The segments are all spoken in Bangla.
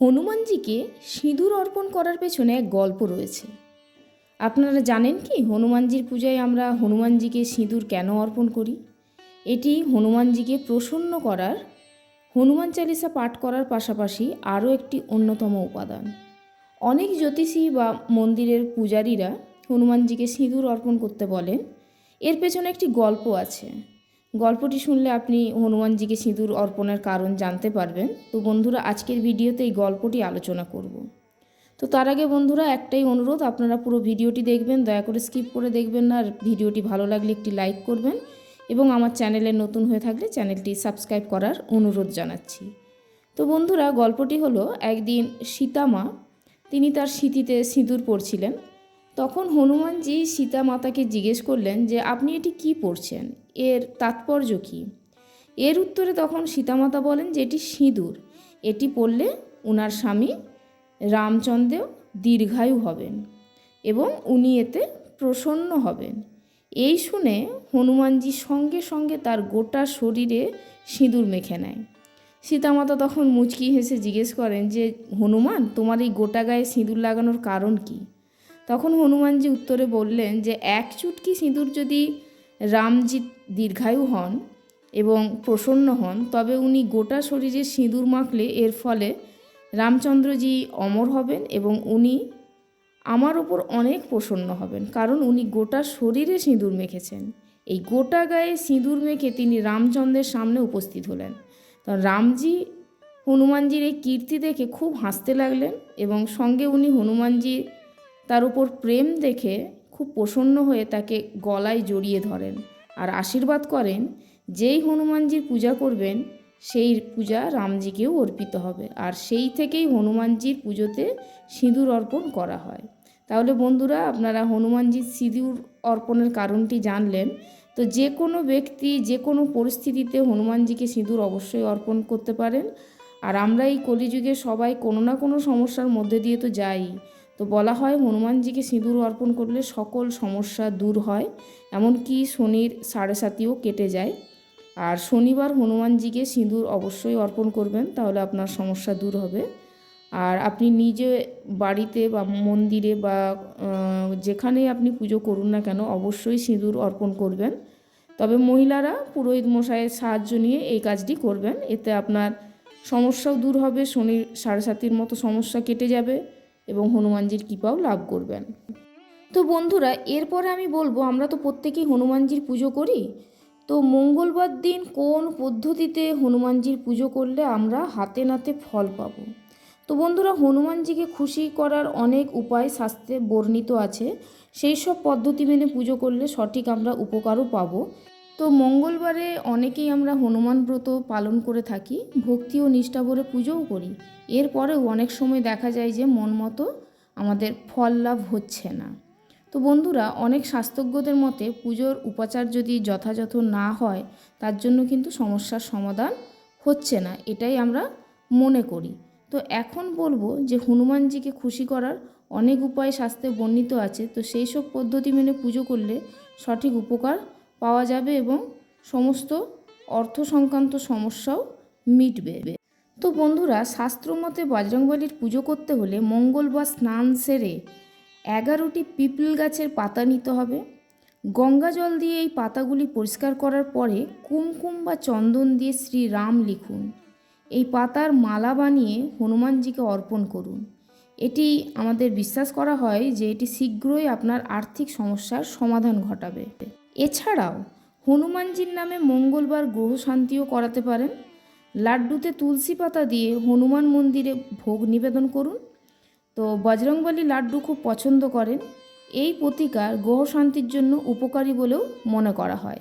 হনুমানজিকে সিঁদুর অর্পণ করার পেছনে এক গল্প রয়েছে। আপনারা জানেন কি, হনুমানজির পূজায় আমরা হনুমানজিকে সিঁদুর কেন অর্পণ করি? এটি হনুমানজিকে প্রসন্ন করার, হনুমান চালিসা পাঠ করার পাশাপাশি আরও একটি অন্যতম উপাদান। অনেক জ্যোতিষী বা মন্দিরের পূজারীরা হনুমানজিকে সিঁদুর অর্পণ করতে বলেন। এর পেছনে একটি গল্প আছে। গল্পটি শুনলে আপনি হনুমানজিকে সিঁদুর অর্পণের কারণ জানতে পারবেন। তো বন্ধুরা, আজকের ভিডিওতে এই গল্পটি আলোচনা করব। তো তার আগে বন্ধুরা, একটাই অনুরোধ, আপনারা পুরো ভিডিওটি দেখবেন, দয়া করে স্কিপ করে দেখবেন আর ভিডিওটি ভালো লাগলে একটি লাইক করবেন এবং আমার চ্যানেলে নতুন হয়ে থাকলে চ্যানেলটি সাবস্ক্রাইব করার অনুরোধ জানাচ্ছি। তো বন্ধুরা, গল্পটি হলো, একদিন সীতামা, তিনি তার স্মৃতিতে সিঁদুর পরছিলেন। তখন হনুমানজি সীতা মাতাকে জিজ্ঞেস করলেন যে, আপনি এটি কি পড়ছেন এর তাৎপর্য কী? এর উত্তরে তখন সীতামাতা বলেন যে, এটি সিঁদুর। এটি পড়লে উনার স্বামী রামচন্দ্র দীর্ঘায়ু হবেন এবং উনি এতে প্রসন্ন হবেন। এই শুনে হনুমানজি সঙ্গে সঙ্গে তার গোটা শরীরে সিঁদুর মেখে নেয়। সীতামাতা তখন মুচকি হেসে জিজ্ঞেস করেন যে, হনুমান, তোমার এই গোটা গায়ে সিঁদুর লাগানোর কারণ কী? তখন হনুমানজি উত্তরে বললেন যে, এক চুটকি সিঁদুর যদি রামজি দীর্ঘায়ু হন এবং প্রসন্ন হন, তবে উনি গোটা শরীরে সিঁদুর মাখলে এর ফলে রামচন্দ্রজি অমর হবেন এবং উনি আমার ওপর অনেক প্রসন্ন হবেন, কারণ উনি গোটা শরীরে সিঁদুর মেখেছেন। এই গোটা গায়ে সিঁদুর মেখে তিনি রামচন্দ্রের সামনে উপস্থিত হলেন। তো রামজি হনুমানজির এই কীর্তি দেখে খুব হাসতে লাগলেন এবং সঙ্গে উনি হনুমানজি তার উপর প্রেম দেখে খুব প্রসন্ন হয়ে তাকে গলায় জড়িয়ে ধরেন আর আশীর্বাদ করেন, যেই হনুমানজির পূজা করবেন, সেই পূজা রামজিকেও অর্পিত হবে আর সেই থেকেই হনুমানজির পুজোতে সিঁদুর অর্পণ করা হয়। তাহলে বন্ধুরা, আপনারা হনুমানজির সিঁদুর অর্পণের কারণটি জানলেন, তো যে কোনো ব্যক্তি যে কোনো পরিস্থিতিতে হনুমানজিকে সিঁদুর অবশ্যই অর্পণ করতে পারেন। আর আমরা এই কলিযুগে সবাই কোনো না কোনো সমস্যার মধ্যে দিয়ে তো যাই। তো বলা হয় হনুমানজিকে সিঁদুর অর্পণ করলে সকল সমস্যা দূর হয়, এমনকি শনির সাড়ে সাতিও কেটে যায়। আর শনিবার হনুমানজিকে সিঁদুর অবশ্যই অর্পণ করবেন, তাহলে আপনার সমস্যা দূর হবে। আর আপনি নিজে বাড়িতে বা মন্দিরে বা যেখানেই আপনি পুজো করুন না কেন, অবশ্যই সিঁদুর অর্পণ করবেন। তবে মহিলারা, পুরোহিত মশাইয়ের সাহায্য নিয়ে এই কাজটি করবেন। এতে আপনার সমস্যাও দূর হবে, শনির সাড়ে সাতির মতো সমস্যা কেটে যাবে। এবং হনুমানজির কৃপাও লাভ করবেন। তো বন্ধুরা, এরপরে আমি বলব, আমরা তো প্রত্যেকেই হনুমানজির পুজো করি। তো মঙ্গলবার দিন কোন পদ্ধতিতে হনুমানজির পুজো করলে আমরা হাতে নাতে ফল পাবো? তো বন্ধুরা, হনুমানজিকে খুশি করার অনেক উপায় শাস্ত্রে বর্ণিত আছে। সেই সব পদ্ধতি মেনে পুজো করলে সঠিক আমরা উপকারও পাবো। তো মঙ্গলবারে অনেকেই আমরা হনুমান ব্রত পালন করে থাকি, ভক্তি ও নিষ্ঠা ভরে পুজোও করি। এরপরেও অনেক সময় দেখা যায় যে মন মতো আমাদের ফল লাভ হচ্ছে না। তো বন্ধুরা, অনেক স্বাস্থ্যজ্ঞদের মতে পুজোর উপাচার যদি যথাযথ না হয়, তার জন্য কিন্তু সমস্যার সমাধান হচ্ছে না, এটাই আমরা মনে করি। তো এখন বলব যে হনুমানজিকে খুশি করার অনেক উপায় শাস্ত্রে বর্ণিত আছে, তো সেই সব পদ্ধতি মেনে পুজো করলে সঠিক উপকার পাওয়া যাবে এবং সমস্ত অর্থ সংক্রান্ত সমস্যাও মিটবে। তো বন্ধুরা, শাস্ত্রমতে বজরংবলীর পুজো করতে হলে মঙ্গল বা স্নান সেরে এগারোটি পিপল গাছের পাতা নিতে হবে। গঙ্গা জল দিয়ে এই পাতাগুলি পরিষ্কার করার পরে কুমকুম বা চন্দন দিয়ে শ্রী রাম লিখুন। এই পাতার মালা বানিয়ে হনুমানজিকে অর্পণ করুন। এটি আমাদের বিশ্বাস করা হয় যে এটি শীঘ্রই আপনার আর্থিক সমস্যার সমাধান ঘটাবে। এছাড়াও হনুমানজির নামে মঙ্গলবার গ্রহ শান্তিও করাতে পারেন। লাড্ডুতে তুলসী পাতা দিয়ে হনুমান মন্দিরে ভোগ নিবেদন করুন। তো বজরংবলী লাড্ডু খুব পছন্দ করেন। এই প্রতিকার গ্রহ শান্তির জন্য উপকারী বলেও মনে করা হয়।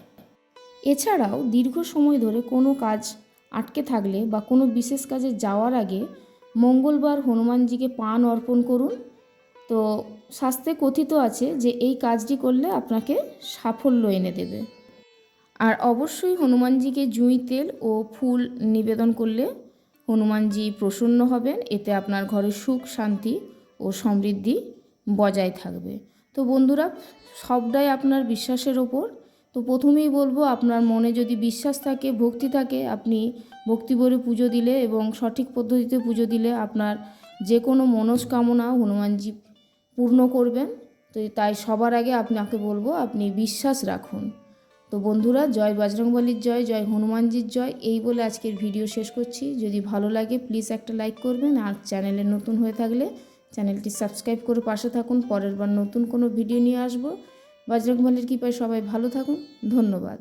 এছাড়াও দীর্ঘ সময় ধরে কোনো কাজ আটকে থাকলে বা কোনো বিশেষ কাজে যাওয়ার আগে মঙ্গলবার হনুমানজিকে পান অর্পণ করুন। তো শাস্ত্রে কথিত আছে যে এই কাজটি করলে আপনাকে সাফল্য এনে দেবে। আর অবশ্যই হনুমানজিকে জুঁই তেল ও ফুল নিবেদন করলে হনুমানজি প্রসন্ন হবেন, এতে আপনার ঘরে সুখ, শান্তি ও সমৃদ্ধি বজায় থাকবে। তো বন্ধুরা, সবটাই আপনার বিশ্বাসের ওপর। তো প্রথমেই বলব, আপনার মনে যদি বিশ্বাস থাকে, ভক্তি থাকে, আপনি ভক্তি ভরে পুজো দিলে এবং সঠিক পদ্ধতিতে পুজো দিলে আপনার যে কোনো মনস্কামনা হনুমানজি পূর্ণ করবেন। তো তাই সবার আগে আপনাকে বলব, আপনি বিশ্বাস রাখুন। তো বন্ধুরা, জয় বজরংবলির জয় জয় হনুমানজির জয়, এই বলে আজকের ভিডিও শেষ করছি। যদি ভালো লাগে প্লিজ একটা লাইক করবেন আর চ্যানেলে নতুন হয়ে থাকলে চ্যানেলটি সাবস্ক্রাইব করে পাশে থাকুন। পরের বার নতুন কোনো ভিডিও নিয়ে আসব। বজরংবলির কৃপায় সবাই ভালো থাকুন। ধন্যবাদ।